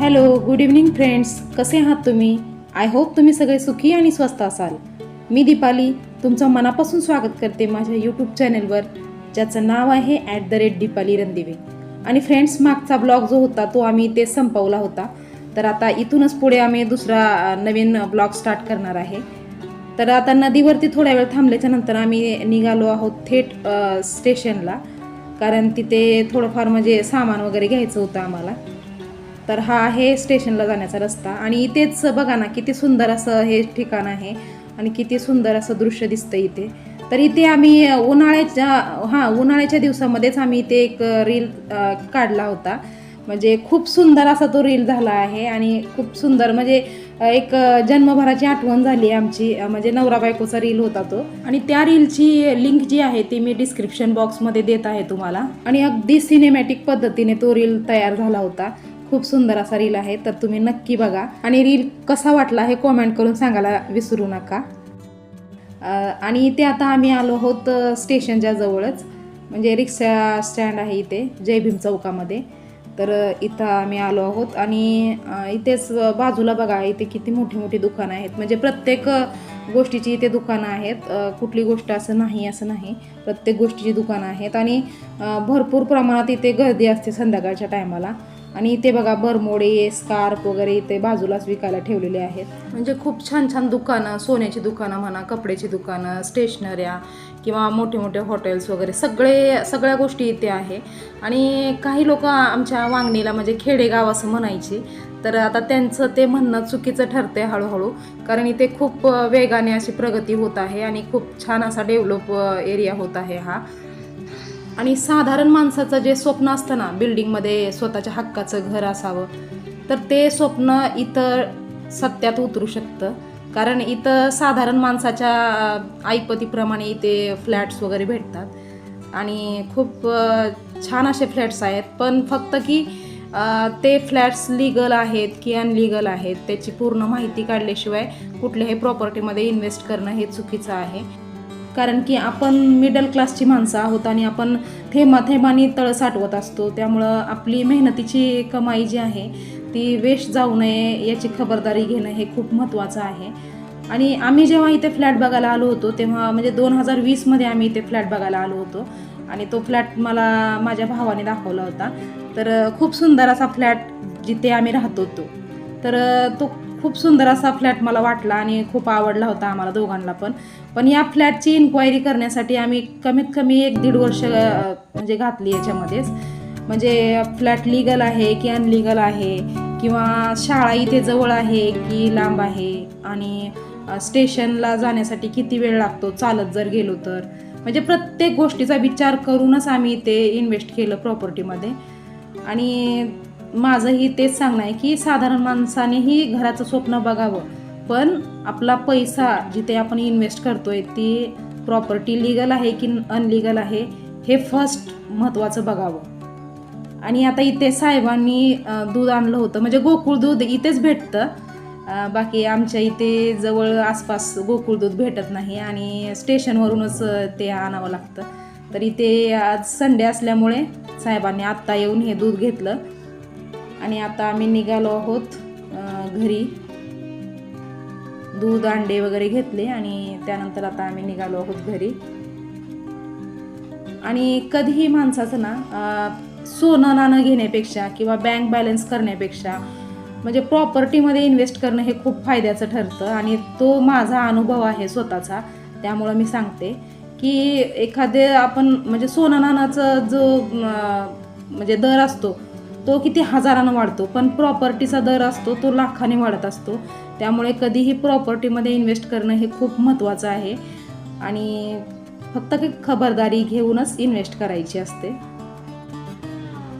Hello good evening friends कसे आहात तुम्ही? आय होप तुम्ही सगळे सुखी आणि स्वस्त असाल. मी दीपाली तुमचं मनापासून स्वागत करते माझ्या यूट्यूब चॅनलवर ज्याचं नाव आहे at the rate Deepali Randive. आणि फ्रेंड्स मागचा ब्लॉग जो होता तो आम्ही ते संपवला होता. तर आता इथूनच पुढे आम्ही दुसरा नवीन ब्लॉग स्टार्ट करणार आहे. तर आता नदीवरती थोड्या वेळ थांबल्याच्या नंतर आम्ही निघालो आहोत थेट स्टेशनला कारण तिथे थोडंफार म्हणजे सामान वगैरे घ्यायचं होतं आम्हाला. तर हा आहे स्टेशनला जाण्याचा रस्ता. आणि इथेच बघा ना किती सुंदर असं हे ठिकाण आहे आणि किती सुंदर असं दृश्य दिसतं इथे. तर इथे आम्ही उन्हाळ्याच्या हां उन्हाळ्याच्या दिवसामध्येच आम्ही इथे एक रील काढला होता. म्हणजे खूप सुंदर असा तो रील झाला आहे आणि खूप सुंदर म्हणजे एक जन्मभराची आठवण झाली आहे आमची. म्हणजे नवरा बायकोचा रील होता तो. आणि त्या रीलची लिंक जी आहे ती मी डिस्क्रिप्शन बॉक्समध्ये देत आहे तुम्हाला. आणि अगदी सिनेमॅटिक पद्धतीने तो रील तयार झाला होता. खूप सुंदर असा रील आहे तर तुम्ही नक्की बघा. आणि रील कसा वाटला हे कॉमेंट करून सांगायला विसरू नका. आणि इथे आता आम्ही आलो आहोत स्टेशनच्या जवळच. म्हणजे रिक्षा स्टँड आहे इथे जय भीम चौकामध्ये. तर इथं आम्ही आलो आहोत. आणि इथेच बाजूला बघा इथे किती मोठी मोठी दुकानं आहेत. म्हणजे प्रत्येक गोष्टीची इथे दुकानं आहेत. कुठली गोष्ट असं नाही असं नाही. प्रत्येक गोष्टीची दुकानं आहेत. आणि भरपूर प्रमाणात इथे गर्दी असते संध्याकाळच्या टायमाला आणि इथे बघा बरमोडे स्कार्फ वगैरे इथे बाजूलाच विकायला ठेवलेले आहेत. म्हणजे खूप छान छान दुकानं सोन्याची दुकानं म्हणा कपड्याची दुकानं स्टेशनऱ्या किंवा मोठे मोठे हॉटेल्स वगैरे सगळे सगळ्या गोष्टी इथे आहे. आणि काही लोक आमच्या वांगणीला म्हणजे खेडेगाव असं म्हणायचे तर आता त्यांचं ते म्हणणं चुकीचं ठरतंय हळूहळू कारण इथे खूप वेगाने अशी प्रगती होत आहे आणि खूप छान असा डेव्हलप एरिया होत आहे हा. आणि साधारण माणसाचं जे स्वप्न असतं ना बिल्डिंगमध्ये स्वतःच्या हक्काचं घर असावं तर ते स्वप्न इथं सत्यात उतरू शकतं. कारण इथं साधारण माणसाच्या ऐपतीप्रमाणे इथे फ्लॅट्स वगैरे भेटतात. आणि खूप छान असे फ्लॅट्स आहेत. पण फक्त की ते फ्लॅट्स लिगल आहेत की अनलिगल आहेत त्याची पूर्ण माहिती काढल्याशिवाय कुठल्याही प्रॉपर्टीमध्ये इन्व्हेस्ट करणं हे चुकीचं आहे. कारण की आपण मिडल क्लासची माणसं आहोत आणि आपण थेंबा थेंबाने तळ साठवत असतो. त्यामुळं आपली मेहनतीची कमाई जी आहे ती वेस्ट जाऊ नये याची खबरदारी घेणं हे खूप महत्त्वाचं आहे. आणि आम्ही जेव्हा इथे फ्लॅट बघायला आलो होतो तेव्हा म्हणजे दोन हजार वीसमध्ये आम्ही इथे फ्लॅट बघायला आलो होतो. आणि तो फ्लॅट मला माझ्या भावाने दाखवला होता. तर खूप सुंदर असा फ्लॅट जिथे आम्ही राहत होतो. तर तो खूप सुंदर असा फ्लॅट मला वाटला आणि खूप आवडला होता आम्हाला दोघांना पण. पण या फ्लॅटची इन्क्वायरी करण्यासाठी आम्ही कमीत कमी एक दीड वर्ष म्हणजे घातली याच्यामध्येच. म्हणजे फ्लॅट लिगल आहे की अनलिगल आहे किंवा शाळा इथे जवळ आहे की लांब आहे आणि स्टेशनला जाण्यासाठी किती वेळ लागतो चालत जर गेलो तर. म्हणजे प्रत्येक गोष्टीचा विचार करूनच आम्ही इथे इन्व्हेस्ट केलं प्रॉपर्टीमध्ये आणि माझंही तेच सांगणं आहे की साधारण माणसानेही घराचं स्वप्न बघावं. पण आपला पैसा जिथे आपण इन्व्हेस्ट करतोय ती प्रॉपर्टी लिगल आहे की अनलिगल आहे हे फर्स्ट महत्त्वाचं बघावं. आणि आता इथे साहेबांनी दूध आणलं होतं. म्हणजे गोकुळ दूध इथेच भेटतं. बाकी आमच्या इथे जवळ आसपास गोकुळ दूध भेटत नाही आणि स्टेशनवरूनच ते आणावं लागतं. तर इथे आज संडे असल्यामुळे साहेबांनी आत्ता येऊन हे दूध घेतलं. आणि आता आम्ही निघालो आहोत घरी. दूध अंडे वगैरे घेतले आणि त्यानंतर आता आम्ही निघालो आहोत घरी. आणि कधीही माणसाचं ना सोनं नाणं घेण्यापेक्षा किंवा बँक बॅलन्स करण्यापेक्षा म्हणजे प्रॉपर्टीमध्ये इन्व्हेस्ट करणं हे खूप फायद्याचं ठरतं आणि तो माझा अनुभव आहे स्वतःचा. त्यामुळं मी सांगते की एखादे आपण म्हणजे सोनं नाण्याचा जो म्हणजे दर असतो तो किती हजारानं वाढतो पण प्रॉपर्टीचा दर असतो तो लाखाने वाढत असतो. त्यामुळे कधीही प्रॉपर्टीमध्ये इन्व्हेस्ट करणं हे खूप महत्त्वाचं आहे. आणि फक्त खबरदारी घेऊनच इन्व्हेस्ट करायची असते.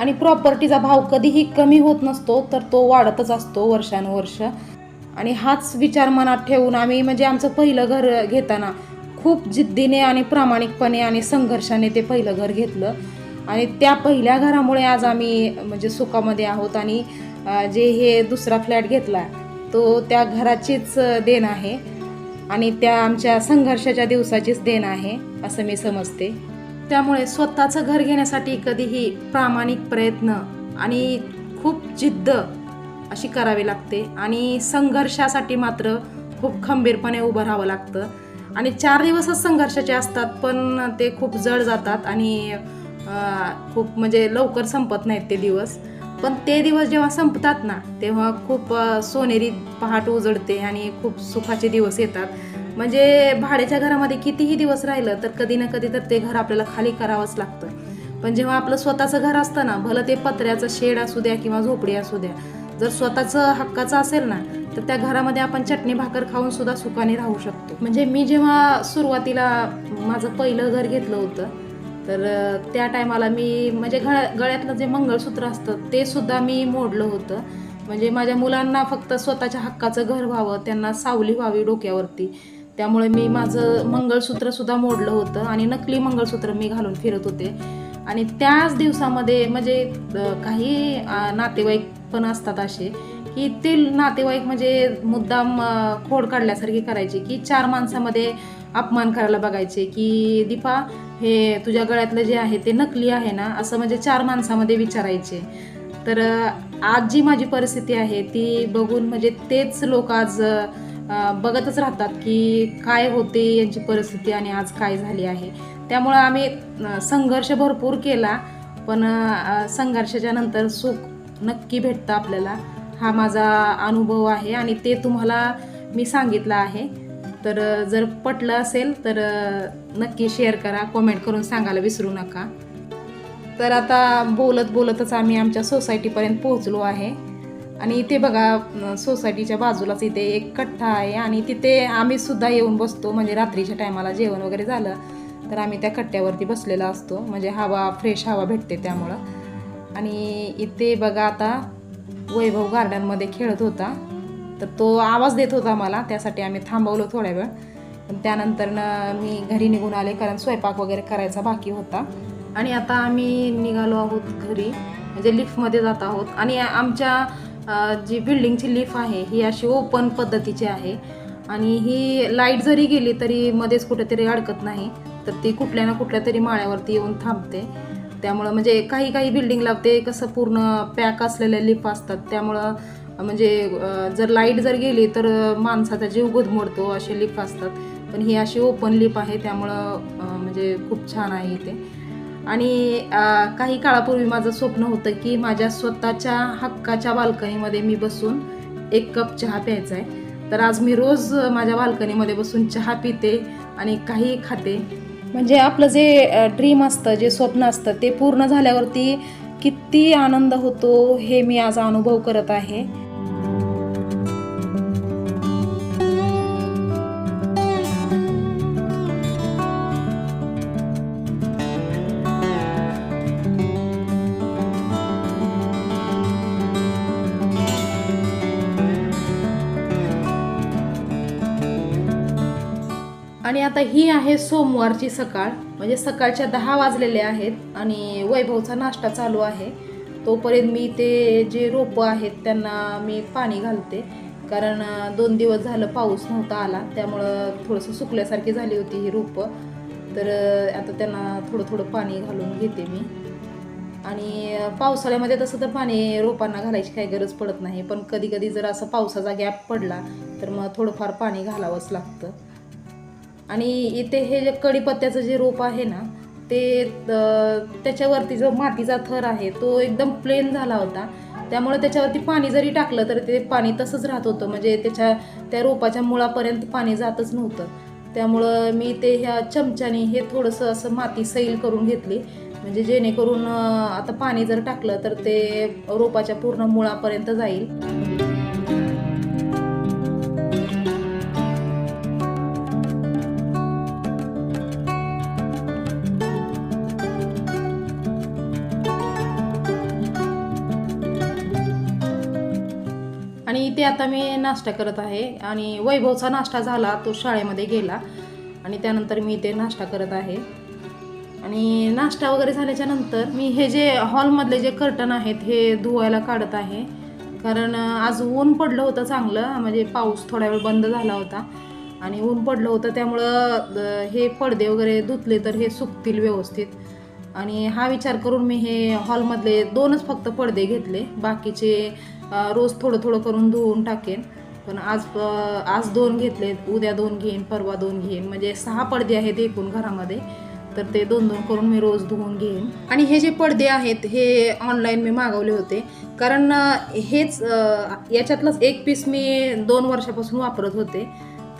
आणि प्रॉपर्टीचा भाव कधीही कमी होत नसतो तर तो वाढतच असतो वर्षानुवर्ष. आणि हाच विचार मनात ठेवून आम्ही म्हणजे आमचं पहिलं घर घेताना खूप जिद्दीने आणि प्रामाणिकपणे आणि संघर्षाने ते पहिलं घर घेतलं. आणि त्या पहिल्या घरामुळे आज आम्ही म्हणजे सुखामध्ये आहोत आणि जे हे दुसरा फ्लॅट घेतला तो त्या घराचीच देण आहे. आणि त्या आमच्या संघर्षाच्या दिवसाचीच देण आहे असं मी समजते. त्यामुळे स्वतःचं घर घेण्यासाठी कधीही प्रामाणिक प्रयत्न आणि खूप जिद्द अशी करावी लागते. आणि संघर्षासाठी मात्र खूप खंबीरपणे उभं राहावं लागतं. आणि चार दिवसच संघर्षाचे असतात पण ते खूप जड जातात आणि खूप म्हणजे लवकर संपत नाहीत ते दिवस. पण ते दिवस जेव्हा संपतात ना तेव्हा खूप सोनेरी पहाट उजळते आणि खूप सुखाचे दिवस येतात. म्हणजे भाड्याच्या घरामध्ये कितीही दिवस राहिलं तर कधी ना कधी तर ते घर आपल्याला खाली करावंच लागतं. पण जेव्हा आपलं स्वतःचं घर असतं ना भलं ते पत्र्याचं शेड असू द्या किंवा झोपडी असू द्या जर स्वतःचं हक्काचं असेल ना तर त्या घरामध्ये आपण चटणी भाकर खाऊन सुद्धा सुखाने राहू शकतो. म्हणजे मी जेव्हा सुरुवातीला माझं पहिलं घर घेतलं होतं तर त्या टायमाला मी म्हणजे गळ्या गळ्यातलं जे मंगळसूत्र असतं ते सुद्धा मी मोडलं होतं. म्हणजे माझ्या मुलांना फक्त स्वतःच्या हक्काचं घर व्हावं त्यांना सावली व्हावी डोक्यावरती. त्यामुळे मी माझं मंगळसूत्र सुद्धा मोडलं होतं आणि नकली मंगळसूत्र मी घालून फिरत होते. आणि त्याच दिवसामध्ये म्हणजे काही नातेवाईक पण असतात असे की ते नातेवाईक म्हणजे मुद्दाम खोड काढल्यासारखी करायचे की चार माणसामध्ये अपमान करायला बघायचे की दीपा हे तुझ्या गळ्यातलं जे आहे ते नकली आहे ना असं म्हणजे चार माणसामध्ये विचारायचे. तर आज जी माझी परिस्थिती आहे ती बघून म्हणजे तेच लोक आज बघतच राहतात की काय होते यांची परिस्थिती आणि आज काय झाली आहे. त्यामुळं आम्ही संघर्ष भरपूर केला पण संघर्षाच्या नंतर सुख नक्की भेटतं आपल्याला. हा माझा अनुभव आहे आणि ते तुम्हाला मी सांगितलं आहे. तर जर पटलं असेल तर नक्की शेअर करा कमेंट करून सांगायला विसरू नका. तर आता बोलत बोलतच आम्ही आमच्या सोसायटीपर्यंत पोहोचलो आहे. आणि इथे बघा सोसायटीच्या बाजूलाच इथे एक कट्टा आहे आणि तिथे आम्ही सुद्धा येऊन बसतो. म्हणजे रात्रीच्या टायमाला जेवण वगैरे झालं तर आम्ही त्या कट्ट्यावरती बसलेला असतो. म्हणजे हवा फ्रेश हवा भेटते त्यामुळं. आणि इथे बघा आता वैभव गार्डनमध्ये खेळत होता. तर तो आवाज देत होता मला त्यासाठी आम्ही थांबवलो थोड्या वेळ. पण त्यानंतर मी घरी निघून आले कारण स्वयंपाक वगैरे करायचा बाकी होता. आणि आता आम्ही निघालो आहोत घरी म्हणजे लिफ्टमध्ये जात आहोत. आणि आमच्या जी बिल्डिंगची लिफ्ट आहे ही अशी ओपन पद्धतीची आहे. आणि ही लाइट जरी गेली तरी मध्येच कुठेतरी अडकत नाही. तर ती कुठल्या ना कुठल्या तरी माळ्यावरती येऊन थांबते. त्यामुळं म्हणजे काही काही बिल्डिंगला ते कसं पूर्ण पॅक असलेल्या लिप असतात. त्यामुळं म्हणजे जर लाइट जर गेली तर माणसाचा जीव गुदमोडतो असे लिप असतात. पण ही अशी ओपन लिप आहे त्यामुळं म्हणजे खूप छान आहे इथे. आणि काही काळापूर्वी माझं स्वप्न होतं की माझ्या स्वतःच्या हक्काच्या बाल्कनीमध्ये मी बसून एक कप चहा प्यायचा आहे तर आज मी रोज माझ्या बाल्कनीमध्ये बसून चहा पिते आणि काही खाते. म्हणजे आपलं जे ड्रीम असतं जे स्वप्न असतं ते पूर्ण झाल्यावरती किती आनंद होतो हे मी आज अनुभव करत आहे. आणि आता ही आहे सोमवारची सकाळ. म्हणजे सकाळच्या दहा वाजलेले आहेत आणि वैभवचा नाश्ता चालू आहे. तोपर्यंत मी ते जे रोपं आहेत त्यांना मी पाणी घालते. कारण दोन दिवस झालं पाऊस नव्हता आला. त्यामुळं थोडंसं सुकल्यासारखी झाली होती ही रोपं. तर आता त्यांना थोडं थोडं पाणी घालून घेते मी. आणि पावसाळ्यामध्ये तसं तर पाणी रोपांना घालायची काही गरज पडत नाही. पण कधी कधी जर असं पावसाचा गॅप पडला तर मग थोडंफार पाणी घालावंच लागतं. आणि इथे हे जे कढीपत्त्याचं जे रोप आहे ना ते त्याच्यावरती जो मातीचा थर आहे तो एकदम प्लेन झाला होता. त्यामुळे त्याच्यावरती पाणी जरी टाकलं तर ते पाणी तसंच राहत होतं. म्हणजे त्याच्या त्या रोपाच्या मुळापर्यंत पाणी जातच नव्हतं. त्यामुळं मी ते ह्या चमच्याने हे थोडंसं असं माती सैल करून घेतली. म्हणजे जेणेकरून आता पाणी जर टाकलं तर ते रोपाच्या पूर्ण मुळापर्यंत जाईल. ते इथे आता मी नाश्ता करत आहे. आणि वैभवचा नाश्ता झाला तो शाळेमध्ये गेला. आणि त्यानंतर मी इथे नाश्ता करत आहे. आणि नाश्ता वगैरे झाल्याच्यानंतर मी हे जे हॉलमधले जे कर्टन आहेत हे धुवायला काढत आहे. कारण आज ऊन पडलं होतं चांगलं. म्हणजे पाऊस थोडा वेळ बंद झाला होता. आणि ऊन पडलं होतं त्यामुळं हे पडदे वगैरे धुतले तर हे सुकतील व्यवस्थित. आणि हा विचार करून मी हे हॉलमधले दोनच फक्त पडदे घेतले. बाकीचे रोज थोडं थोडं करून धुवून टाकेन. पण आज आज दोन घेतलेत उद्या दोन घेईन परवा दोन घेईन. म्हणजे सहा पडदे आहेत एकूण घरामध्ये. तर ते दोन दोन करून मी रोज धुवून घेईन. आणि हे जे पडदे आहेत हे ऑनलाईन मी मागवले होते. कारण हेच याच्यातलंच एक पीस मी दोन वर्षापासून वापरत होते.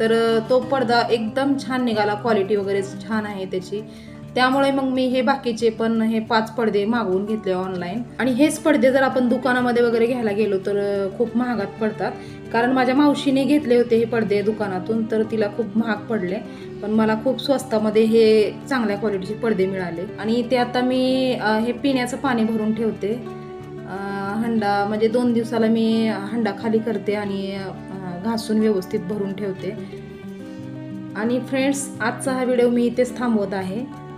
तर तो पडदा एकदम छान निघाला. क्वालिटी वगैरे छान आहे त्याची. त्यामुळे मग मी हे बाकीचे पण हे पाच पडदे मागवून घेतले ऑनलाईन आणि हेच पडदे जर आपण दुकानामध्ये वगैरे घ्यायला गेलो तर खूप महागात पडतात. कारण माझ्या मावशीने घेतले होते हे पडदे दुकानातून तर तिला खूप महाग पडले. पण मला खूप स्वस्तामध्ये हे चांगल्या क्वालिटीचे पडदे मिळाले. आणि ते आता मी हे पिण्याचं पाणी भरून ठेवते. हंडा म्हणजे दोन दिवसाला मी हंडा खाली करते आणि घासून व्यवस्थित भरून ठेवते. आणि फ्रेंड्स आजचा हा व्हिडिओ मी इथेच थांबवत आहे.